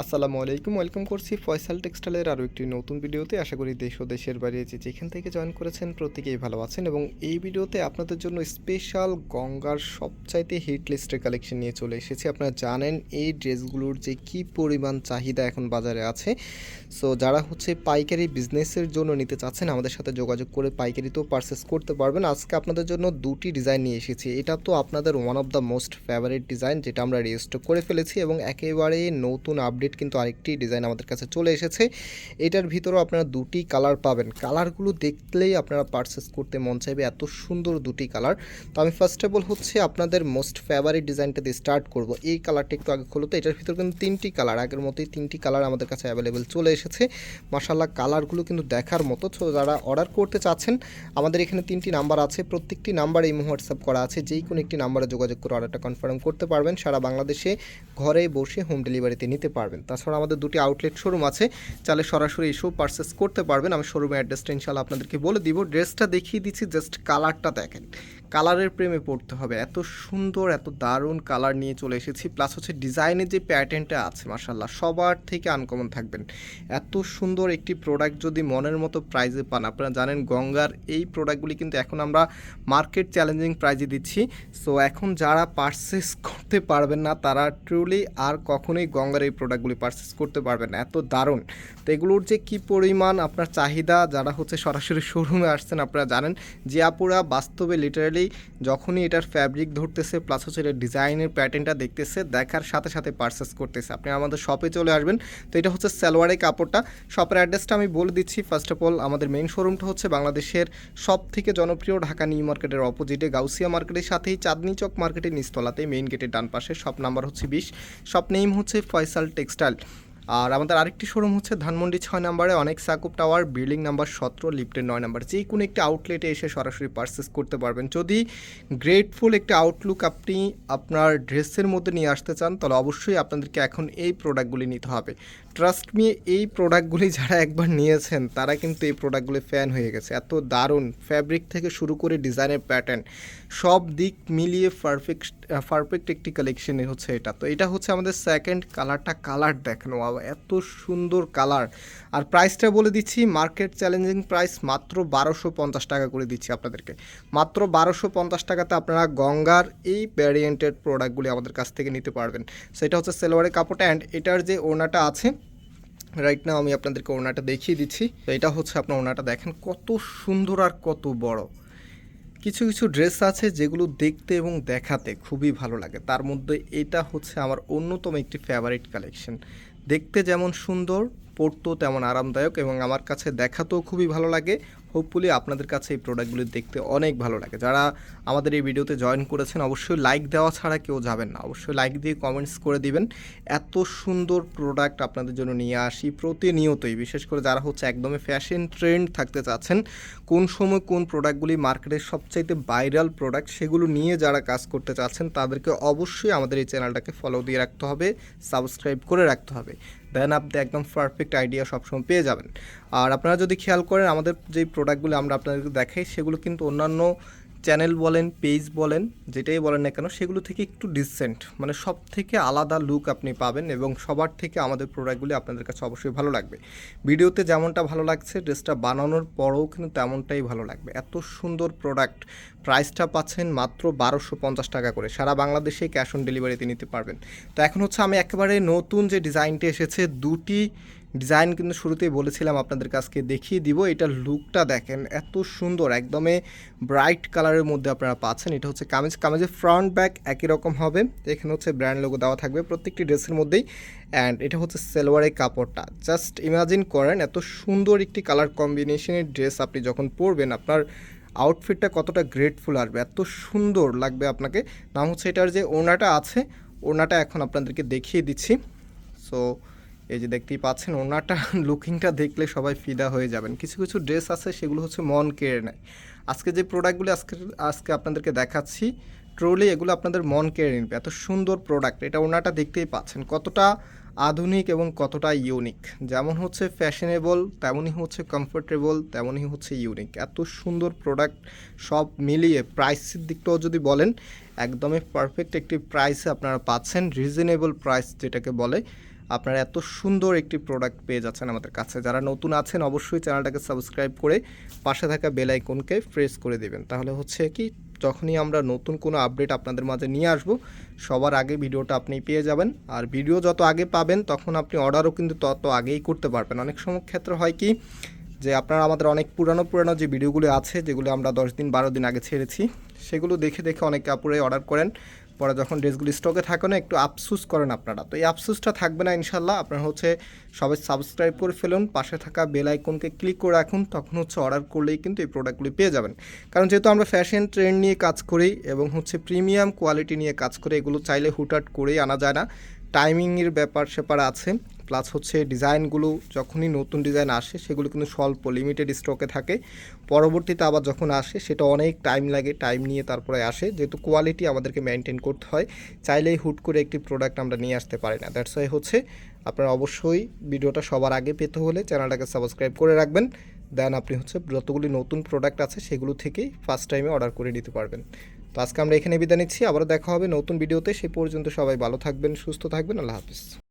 আসসালামু আলাইকুম, ওয়েলকাম করছি ফয়সাল টেক্সটাইলের আরও একটি নতুন ভিডিওতে। আশা করি দেশ ও দেশের বাইরে যে যেখান থেকে জয়েন করেছেন প্রত্যেকেই ভালো আছেন এবং এই ভিডিওতে আপনাদের জন্য স্পেশাল গঙ্গার সবচাইতে হিট লিস্টের কালেকশন নিয়ে চলে এসেছি। আপনারা জানেন এই ড্রেসগুলোর যে কি পরিমাণ চাহিদা এখন বাজারে আছে। সো যারা হচ্ছে পাইকারি বিজনেসের জন্য নিতে চাচ্ছেন, আমাদের সাথে যোগাযোগ করে পাইকারিতেও পারচেস করতে পারবেন। আজকে আপনাদের জন্য দুটি ডিজাইন নিয়ে এসেছি। এটা তো আপনাদের one of the most favourite design যেটা আমরা রেজিস্টার করে ফেলেছি এবং একেবারে নতুন আপডেট কিন্তু আরেকটি ডিজাইন আমাদের কাছে চলে এসেছে। এটার ভিতরেও আপনারা দুটি কালার পাবেন। কালারগুলো দেখলেই আপনারা পারচেস করতে মন চাইবে এত সুন্দর দুটি কালার। তো আমি ফার্স্ট অফ অল হচ্ছে আপনাদের মোস্ট ফেভারিট ডিজাইনটা দিয়ে স্টার্ট করব। এই কালারটা একটু আগে খোলো। তো এটার ভিতরে কিন্তু তিনটি কালার। আগের মতোই তিনটি কালার আমাদের কাছে অ্যাভেলেবেল চলে এসেছে। মাসাল্লাহ কালারগুলো কিন্তু দেখার মতো। তো যারা অর্ডার করতে চাচ্ছেন, আমাদের এখানে তিনটি নাম্বার আছে। প্রত্যেকটি নাম্বার এই হোয়াটসঅ্যাপ করা আছে। যেই কোনো একটি নাম্বারে যোগাযোগ করে অর্ডারটা কনফার্ম করতে পারবেন। সারা বাংলাদেশে ঘরে বসে হোম ডেলিভারিতে নিতে পারবেন। তাছাড়া আমাদের দুটি আউটলেট শোরুম আছে চালে সরাসরি এসেও পারচেস করতে পারবেন। আমি শোরুমের অ্যাড্রেসটা ইনশাল্লাহ আপনাদেরকে বলে দিব। ড্রেসটা দেখিয়ে দিচ্ছি জাস্ট কালারটা দেখেন। কালারের প্রেমে পড়তে হবে। এত সুন্দর, এত দারুণ কালার নিয়ে চলে এসেছি। প্লাস হচ্ছে ডিজাইনের যে প্যাটার্নটা আছে মার্শাল্লাহ সবার থেকে আনকমন থাকবেন। এত সুন্দর একটি প্রোডাক্ট যদি মনের মতো প্রাইজে পান, আপনারা জানেন গঙ্গার এই প্রোডাক্টগুলি কিন্তু এখন আমরা মার্কেট চ্যালেঞ্জিং প্রাইজে দিচ্ছি। সো এখন যারা পারচেস করতে পারবেন না, তারা ট্রুলি আর কখনোই গঙ্গার এই প্রোডাক্টগুলি পারচেস করতে পারবেন না। এত দারুণ। তো এগুলোর যে কী পরিমাণ আপনার চাহিদা, যারা হচ্ছে সরাসরি শোরুমে আসছেন, আপনারা জানেন যে আপুরা বাস্তবে লিটারালি যখনই এটার ফ্যাব্রিক ধরতেছে প্লাস হচ্ছে এটার ডিজাইনের প্যাটার্নটা দেখতেছে, দেখার সাথে সাথে পারচেস করতেছে। আপনি আমাদের শপে চলে আসবেন, তো এটা হচ্ছে সালোয়ারের কাপড়টা। শপের অ্যাড্রেসটা আমি বলে দিচ্ছি। ফার্স্ট অফ অল আমাদের মেইন শোরুমটা হচ্ছে বাংলাদেশের সব থেকে জনপ্রিয় ঢাকা নিউ মার্কেটের অপোজিটে গাউসিয়া মার্কেটের সাথেই চাঁদনি চক মার্কেটের নিচতলাতে মেইন গেটের ডান পাশে শপ নাম্বার হচ্ছে বিশ। শপ নেম হচ্ছে ফয়সাল টেক্সটাইল আর আমাদের আরেকটি শোরুম হচ্ছে ধানমন্ডি ছয় নম্বরে, অনেক সাকুব টাওয়ার বিল্ডিং নাম্বার সতেরো লিফটের নয় নাম্বার। যে কোনো একটি আউটলেটে এসে সরাসরি পারচেস করতে পারবেন। যদি গ্রেটফুল একটি আউটলুক আপনি আপনার ড্রেসের মধ্যে নিয়ে আসতে চান, তাহলে অবশ্যই আপনাদেরকে এখন এই প্রোডাক্টগুলি নিতে হবে। ট্রাস্ট মি এই প্রোডাক্টগুলি যারা একবার নিয়েছেন, তারা কিন্তু এই প্রোডাক্টগুলি ফ্যান হয়ে গেছে। এত দারুণ ফ্যাব্রিক থেকে শুরু করে ডিজাইনের প্যাটার্ন সব দিক মিলিয়ে পারফেক্ট পারফেক্ট একটি কালেকশনের হচ্ছে এটা। তো এটা হচ্ছে আমাদের সেকেন্ড কালারটা কালার দেখেন বাবা এত সুন্দর কালার আর প্রাইসটা বলে দিচ্ছি মার্কেট চ্যালেঞ্জিং প্রাইস মাত্র বারোশো পঞ্চাশ টাকা করে দিচ্ছি আপনাদেরকে। মাত্র বারোশো পঞ্চাশ টাকাতে আপনারা গঙ্গার এই ভ্যারিয়েন্টের প্রোডাক্টগুলি আমাদের কাছ থেকে নিতে পারবেন। সেটা হচ্ছে সেলোয়ারের কাপড়টা অ্যান্ড এটার যে ওনাটা আছে রাইট না আমি আপনাদেরকে ওনাটা দেখিয়ে দিচ্ছি। তো এটা হচ্ছে আপনার ওনাটা দেখেন কত সুন্দর আর কত বড়। কিছু কিছু ড্রেস আছে যেগুলো দেখতে এবং দেখাতে খুবই ভালো লাগে। তার মধ্যে এটা হচ্ছে আমার অন্যতম একটি ফেভারিট কালেকশন দেখতে যেমন সুন্দর পরতেও তেমন আরামদায়ক এবং আমার কাছে দেখাতেও খুবই ভালো লাগে। হোপফুলি আপনাদের কাছে এই প্রোডাক্টগুলি দেখতে অনেক ভালো লাগে। যারা আমাদের এই ভিডিওতে জয়েন করেছেন, অবশ্যই লাইক দেওয়া ছাড়া কেউ যাবেন না। অবশ্যই লাইক দিয়ে কমেন্টস করে দিবেন। এত সুন্দর প্রোডাক্ট আপনাদের জন্য নিয়ে আসি প্রতিনিয়তই। বিশেষ করে যারা হচ্ছে একদমই ফ্যাশন ট্রেন্ড থাকতে চাচ্ছেন, কোন সময় কোন প্রোডাক্টগুলি মার্কেটের সবচাইতে ভাইরাল প্রোডাক্ট সেগুলো নিয়ে যারা কাজ করতে চাচ্ছেন, তাদেরকে অবশ্যই আমাদের এই চ্যানেলটাকে ফলো দিয়ে রাখতে হবে সাবস্ক্রাইব করে রাখতে হবে। দেন আপনি একদম পারফেক্ট আইডিয়া সবসময় পেয়ে যাবেন। আর আপনারা যদি খেয়াল করেন, আমাদের যেই প্রোডাক্টগুলো আমরা আপনাদেরকে দেখাই, সেগুলো কিন্তু অন্যান্য চ্যানেল বলেন, পেজ বলেন, যেটাই বলেন না কেন, সেগুলো থেকে একটু ডিসেন্ট মানে সব থেকে আলাদা লুক আপনি পাবেন এবং সবার থেকে আমাদের প্রোডাক্টগুলি আপনাদের কাছে অবশ্যই ভালো লাগবে। ভিডিওতে যেমনটা ভালো লাগছে ড্রেসটা বানানোর পরেও কিন্তু তেমনটাই ভালো লাগবে। এত সুন্দর প্রোডাক্ট প্রাইসটা পাচ্ছেন মাত্র বারোশো পঞ্চাশ টাকা করে। সারা বাংলাদেশে ক্যাশ অন ডেলিভারিতে নিতে পারবেন। তো এখন হচ্ছে আমি একেবারে নতুন যে ডিজাইনটি এসেছে, দুটি ডিজাইন কিন্তু শুরুতেই বলেছিলাম আপনাদের কাছকে দেখিয়ে দিব। এটার লুকটা দেখেন, এত সুন্দর, একদমই ব্রাইট কালারের মধ্যে আপনারা পাচ্ছেন। এটা হচ্ছে কামিজ, কামিজের ফ্রন্ট ব্যাক একই রকম হবে। এখানে হচ্ছে ব্র্যান্ড লোগো দেওয়া থাকবে প্রত্যেকটি ড্রেসের মধ্যেই। অ্যান্ড এটা হচ্ছে সেলোয়ারের কাপড়টা। জাস্ট ইমাজিন করেন, এত সুন্দর একটি কালার কম্বিনেশনের ড্রেস আপনি যখন পরবেন, আপনার আউটফিটটা কতটা গ্রেটফুল আসবে। এত সুন্দর লাগবে আপনাকে। নাম হচ্ছে এটার যে ওনাটা আছে ওনাটা এখন আপনাদেরকে দেখিয়ে দিচ্ছি। সো এই যে দেখতেই পাচ্ছেন ওনাটা লুকিংটা দেখলে সবাই ফিদা হয়ে যাবেন। কিছু কিছু ড্রেস আছে, সেগুলো হচ্ছে মন কেড়ে নেয়। আজকে যে প্রোডাক্টগুলি আজকে আজকে আপনাদেরকে দেখাচ্ছি ট্রলি এগুলো আপনাদের মন কেড়ে নিবে। এত সুন্দর প্রোডাক্ট এটা ওনাটা দেখতেই পাচ্ছেন। কতটা আধুনিক এবং কতটা ইউনিক যেমন হচ্ছে ফ্যাশনেবল তেমনই হচ্ছে কমফোর্টেবল তেমনই হচ্ছে ইউনিক এত সুন্দর প্রোডাক্ট সব মিলিয়ে প্রাইসের দিকটাও যদি বলেন, একদমই পারফেক্ট একটি প্রাইসে আপনারা পাচ্ছেন। রিজনেবল প্রাইস যেটাকে বলে আপনারা এত সুন্দর একটি প্রোডাক্ট পেয়ে যাচ্ছেন আমাদের কাছে। যারা নতুন আছেন, অবশ্যই চ্যানেলটাকে সাবস্ক্রাইব করে পাশে থাকা বেল আইকনকে প্রেস করে দেবেন। তাহলে হচ্ছে কি, যখনই আমরা নতুন কোনো আপডেট আপনাদের মাঝে নিয়ে আসব, সবার আগে ভিডিওটা আপনি পেয়ে যাবেন। আর ভিডিও যত আগে পাবেন, তখন আপনি অর্ডারও কিন্তু তত আগেই করতে পারবেন। অনেক সময় ক্ষেত্রে হয় কি, যে আপনারা আমাদের অনেক পুরানো পুরানো যে ভিডিওগুলো আছে, যেগুলো আমরা দশ দিন, বারো দিন আগে ছেড়েছি, সেগুলো দেখে দেখে অনেক কাপড়ে অর্ডার করেন। পরে যখন ড্রেসগুলি স্টকে থাকে না, একটু আফসুস করেন আপনারা। তো এই আফসুসটা থাকবে না ইনশাল্লাহ। আপনারা হচ্ছে সবাই সাবস্ক্রাইব করে ফেলুন, পাশে থাকা বেল আইকনকে ক্লিক করে রাখুন, তখন হচ্ছে অর্ডার করলেই কিন্তু এই প্রোডাক্টগুলি পেয়ে যাবেন। কারণ যেহেতু আমরা ফ্যাশন ট্রেন্ড নিয়ে কাজ করি এবং হচ্ছে প্রিমিয়াম কোয়ালিটি নিয়ে কাজ করি, এগুলো চাইলে হুটহাট করেই আনা যায় না। টাইমিংয়ের ব্যাপার স্যাপার আছে। প্লাস হচ্ছে ডিজাইনগুলো যখনই নতুন ডিজাইন আসে, সেগুলো কিন্তু স্বল্প লিমিটেড স্টকে থাকে। পরবর্তীতে আবার যখন আসে, সেটা অনেক টাইম লাগে টাইম নিয়ে তারপরে আসে। যেহেতু কোয়ালিটি আমাদেরকে মেনটেন করতে হয়, চাইলেই হুট করে একটি প্রোডাক্ট আমরা নিয়ে আসতে পারি না। দ্যাটস ওয়াই হচ্ছে আপনারা অবশ্যই ভিডিওটা সবার আগে পেতে হলে চ্যানেলটাকে সাবস্ক্রাইব করে রাখবেন। দেন আপনি হচ্ছে যতগুলি নতুন প্রোডাক্ট আছে, সেগুলো থেকেই ফার্স্ট টাইমে অর্ডার করে নিতে পারবেন। তো আজকে আমরা এখানে বিদায় নিচ্ছি। আবারও দেখা হবে নতুন ভিডিওতে। সেই পর্যন্ত সবাই ভালো থাকবেন, সুস্থ থাকবেন। আল্লাহ হাফিজ।